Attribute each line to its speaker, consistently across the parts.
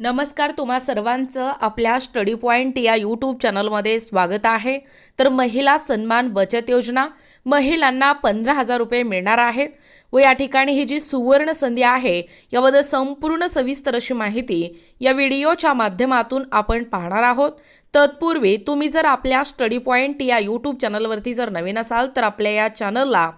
Speaker 1: नमस्कार तुम्हा सर्वांचं आपल्या स्टडी पॉईंट या यूट्यूब चॅनलमध्ये स्वागत आहे. तर महिला सन्मान बचत योजना महिलांना पंधरा हजार रुपये मिळणार आहेत. व या ठिकाणी ही जी सुवर्ण संधी आहे याबद्दल संपूर्ण सविस्तर अशी माहिती या व्हिडिओच्या माध्यमातून आपण पाहणार आहोत. तत्पूर्वी तुम्ही जर आपल्या स्टडी पॉईंट या यूट्यूब चॅनलवरती जर नवीन असाल तर आपल्या या चॅनलला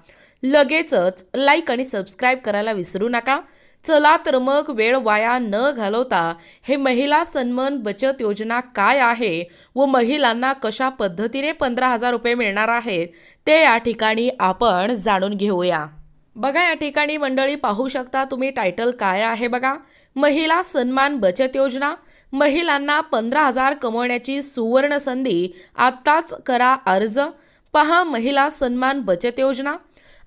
Speaker 1: लगेचच लाईक आणि सबस्क्राईब करायला विसरू नका. चला तर मग वेळ वाया न घालवता हे महिला सन्मान बचत योजना काय आहे व महिलांना कशा पद्धतीने पंधरा हजार रुपये मिळणार आहेत ते या ठिकाणी आपण जाणून घेऊया. बघा या ठिकाणी मंडळी पाहू शकता तुम्ही टायटल काय आहे बघा. महिला सन्मान बचत योजना. महिलांना पंधरा हजार कमवण्याची सुवर्ण संधी आत्ताच करा अर्ज. पहा महिला सन्मान बचत योजना.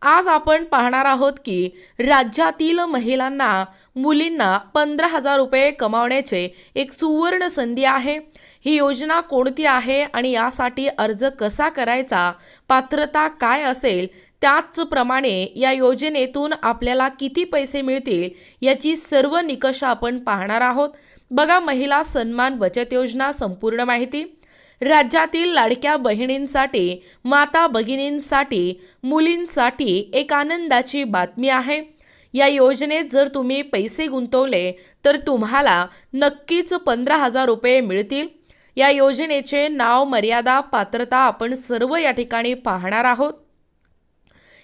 Speaker 1: आज आपण पाहणार आहोत की राज्यातील महिलांना मुलींना पंधरा हजार रुपये कमावण्याचे एक सुवर्ण संधी आहे. ही योजना कोणती आहे आणि यासाठी अर्ज कसा करायचा पात्रता काय असेल त्याचप्रमाणे या योजनेतून आपल्याला किती पैसे मिळतील याची सर्व निकष आपण पाहणार आहोत. बघा महिला सन्मान बचत योजना संपूर्ण माहिती. राज्यातील लाडक्या बहिणींसाठी माता भगिनींसाठी मुलींसाठी एक आनंदाची बातमी आहे. या योजनेत जर तुम्ही पैसे गुंतवले तर तुम्हाला नक्कीच पंधरा हजार रुपये मिळतील. या योजनेचे नाव मर्यादा पात्रता आपण सर्व या ठिकाणी पाहणार आहोत.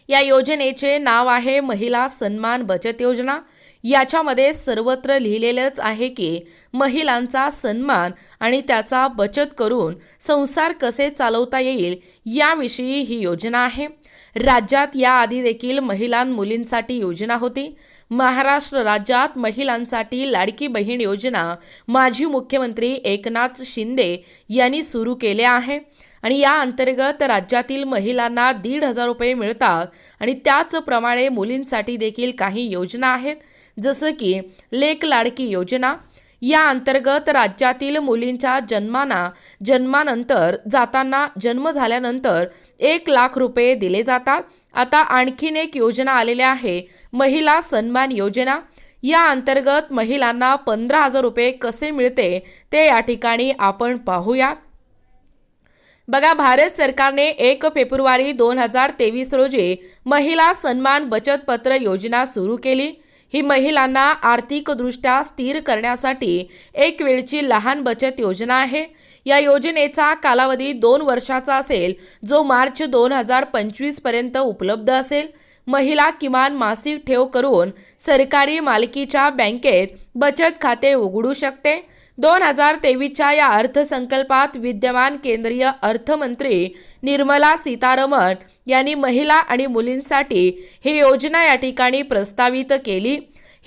Speaker 1: या योजनेचे नाव आहे महिला सन्मान बचत योजना. याच्यामध्ये सर्वत्र लिहिलेलंच आहे की महिलांचा सन्मान आणि त्याचा बचत करून संसार कसे चालवता येईल याविषयी ही योजना आहे. राज्यात याआधी देखील महिला मुलींसाठी योजना होती. महाराष्ट्र राज्यात महिलांसाठी लाडकी बहीण योजना माजी मुख्यमंत्री एकनाथ शिंदे यांनी सुरू केले आहे. आणि या अंतर्गत राज्यातील महिलांना दीड हजार रुपये मिळतात आणि त्याचप्रमाणे मुलींसाठी देखील काही योजना आहेत. जसं की लेक लाडकी योजना या अंतर्गत राज्यातील मुलींच्या जन्माना जन्मानंतर जाताना जन्म झाल्यानंतर एक लाख रुपये दिले जातात. आता आणखीन एक योजना आलेली आहे महिला सन्मान योजना. या अंतर्गत महिलांना पंधरा हजार रुपये कसे मिळते ते या ठिकाणी आपण पाहूयात. बघा भारत सरकारने एक फेब्रुवारी दोन हजार तेवीस रोजी महिला सन्मान बचत पत्र योजना सुरू केली. ही महिलांना आर्थिकदृष्ट्या स्थिर करण्यासाठी एक वेळची लहान बचत योजना आहे. या योजनेचा कालावधी दोन वर्षाचा असेल जो मार्च दोन हजार पंचवीसपर्यंत उपलब्ध असेल. महिला किमान मासिक ठेव करून सरकारी मालकीच्या बँकेत बचत खाते उघडू शकते. दोन हजार तेवीसच्या या अर्थसंकल्पात विद्यमान केंद्रीय अर्थमंत्री निर्मला सीतारमण यांनी महिला आणि मुलींसाठी ही योजना या ठिकाणी प्रस्तावित केली.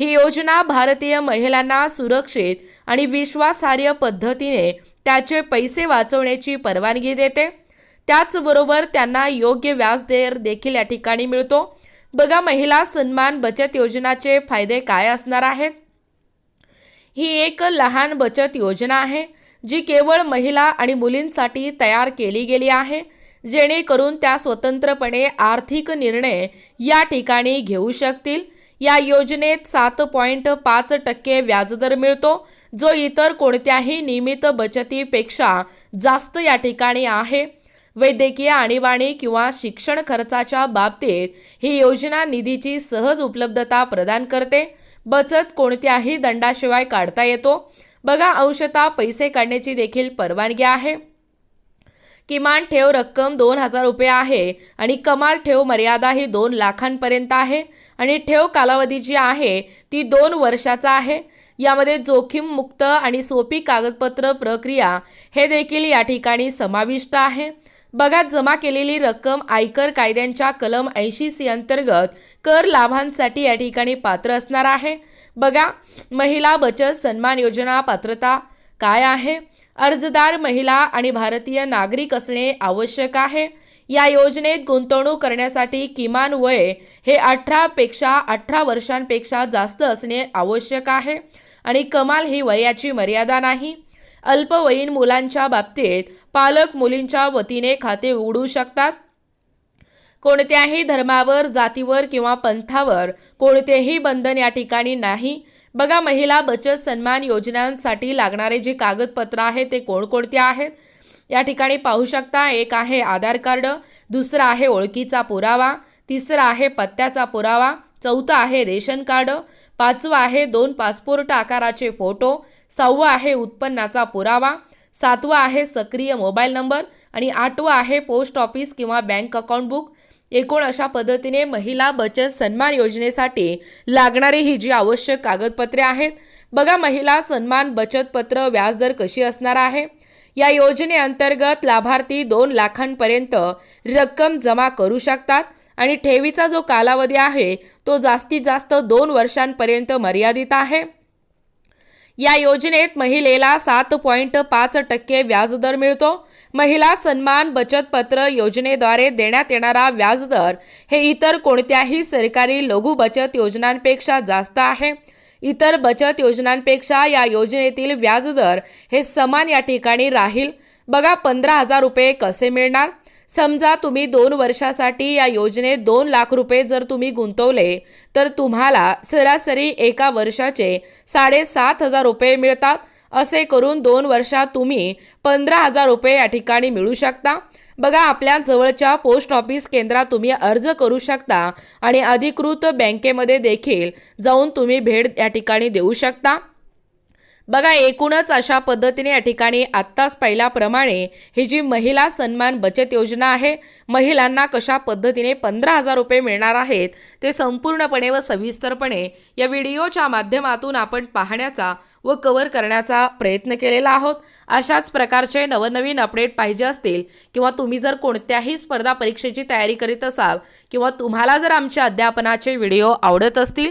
Speaker 1: ही योजना भारतीय महिलांना सुरक्षित आणि विश्वासार्ह पद्धतीने त्याचे पैसे वाचवण्याची परवानगी देते. त्याचबरोबर त्यांना योग्य व्याजदर देखील या ठिकाणी मिळतो. बघा महिला सन्मान बचत योजनाचे फायदे काय असणार आहेत? ही एक लहान बचत योजना आहे जी केवळ महिला आणि मुलींसाठी तयार केली गेली आहे जेणेकरून त्या स्वतंत्रपणे आर्थिक निर्णय या ठिकाणी घेऊ शकतील. या योजनेत सात पॉईंट पाच टक्के व्याजदर मिळतो जो इतर कोणत्याही नियमित बचतीपेक्षा जास्त या ठिकाणी आहे. वैद्यकीय आणीबाणी किंवा शिक्षण खर्चाच्या बाबतीत ही योजना निधीची सहज उपलब्धता प्रदान करते. बचत कोणत्याही दंडाशिवाय काढता येतो. बघा अंशतः पैसे काढण्याची देखील परवानगी आहे. किमान ठेव रक्कम दोन हजार रुपये आहे आणि कमाल ठेव मर्यादा ही दोन लाखांपर्यंत आहे. आणि ठेव कालावधी जी आहे ती दोन वर्षाचा आहे. यामध्ये जोखीम मुक्त आणि सोपी कागदपत्र प्रक्रिया हे देखील या ठिकाणी समाविष्ट आहे. बघा जमा केलेली रक्कम आयकर कायद्यांच्या कलम ऐंशी सी अंतर्गत कर लाभांसाठी या ठिकाणी पात्र असणार आहे. बघा महिला बचत सन्मान योजना पात्रता काय आहे? अर्जदार महिला आणि भारतीय नागरिक असणे आवश्यक आहे. या योजनेत गुंतवणूक करण्यासाठी किमान वय हे अठरापेक्षा अठरा वर्षांपेक्षा जास्त असणे आवश्यक आहे आणि कमाल ही वयाची मर्यादा नाही. अल्पवयीन मुलांच्या बाबतीत पालक मुलींच्या वतीने खाते उघडू शकतात. कोणत्याही धर्मावर जातीवर किंवा पंथावर कोणतेही बंधन या ठिकाणी नाही. बघा महिला बचत सन्मान योजनांसाठी लागणारे जे कागदपत्र आहेत ते कोणकोणते आहेत? या ठिकाणी पाहू शकता एक आहे आधार कार्ड दुसरा आहे ओळखीचा पुरावा तिसरा आहे पत्त्याचा पुरावा चौथा आहे रेशन कार्ड पाचवं आहे दोन पासपोर्ट आकाराचे फोटो सहावं आहे उत्पन्नाचा पुरावा सातवं आहे सक्रिय मोबाईल नंबर आणि आठवं आहे पोस्ट ऑफिस किंवा बँक अकाउंट बुक. एकूण अशा पद्धतीने महिला बचत सन्मान योजनेसाठी लागणारी ही जी आवश्यक कागदपत्रे आहेत बघा महिला सन्मान बचत पत्र व्याजदर कशी असणार आहे? या योजनेअंतर्गत लाभार्थी दोन लाखांपर्यंत रक्कम जमा करू शकतात आणि ठेवीचा जो कालावधी आहे तो जास्तीत जास्त दोन वर्षांपर्यंत मर्यादित आहे. या योजनेत महिलेला सात पॉईंट पाच टक्के व्याजदर मिळतो. महिला सन्मान बचत पत्र योजनेद्वारे देण्यात येणारा व्याजदर हे इतर कोणत्याही सरकारी लघु बचत योजनांपेक्षा जास्त आहे. इतर बचत योजनांपेक्षा या योजनेतील व्याजदर हे समान या ठिकाणी राहील. बघा पंधरा हजार रुपये कसे मिळणार? समजा तुम्ही दोन वर्षासाठी या योजनेत दोन लाख रुपये जर तुम्ही गुंतवले तर तुम्हाला सरासरी एका वर्षाचे साडेसात हजार रुपये मिळतात. असे करून दोन वर्षात तुम्ही पंधरा हजार रुपये या ठिकाणी मिळू शकता. बघा आपल्या जवळच्या पोस्ट ऑफिस केंद्रात तुम्ही अर्ज करू शकता आणि अधिकृत बँकेमध्ये देखील जाऊन तुम्ही भेट या ठिकाणी देऊ शकता. बघा एकूणच अशा पद्धतीने या ठिकाणी आत्ताच पाहिल्याप्रमाणे ही जी महिला सन्मान बचत योजना आहे महिलांना कशा पद्धतीने पंधरा हजार रुपये मिळणार आहेत ते संपूर्णपणे व सविस्तरपणे या व्हिडिओच्या माध्यमातून आपण पाहण्याचा व कव्हर करण्याचा प्रयत्न केलेला आहोत. अशाच प्रकारचे नवनवीन अपडेट पाहिजे असतील किंवा तुम्ही जर कोणत्याही स्पर्धा परीक्षेची तयारी करीत असाल किंवा तुम्हाला जर आमच्या अध्यापनाचे व्हिडिओ आवडत असतील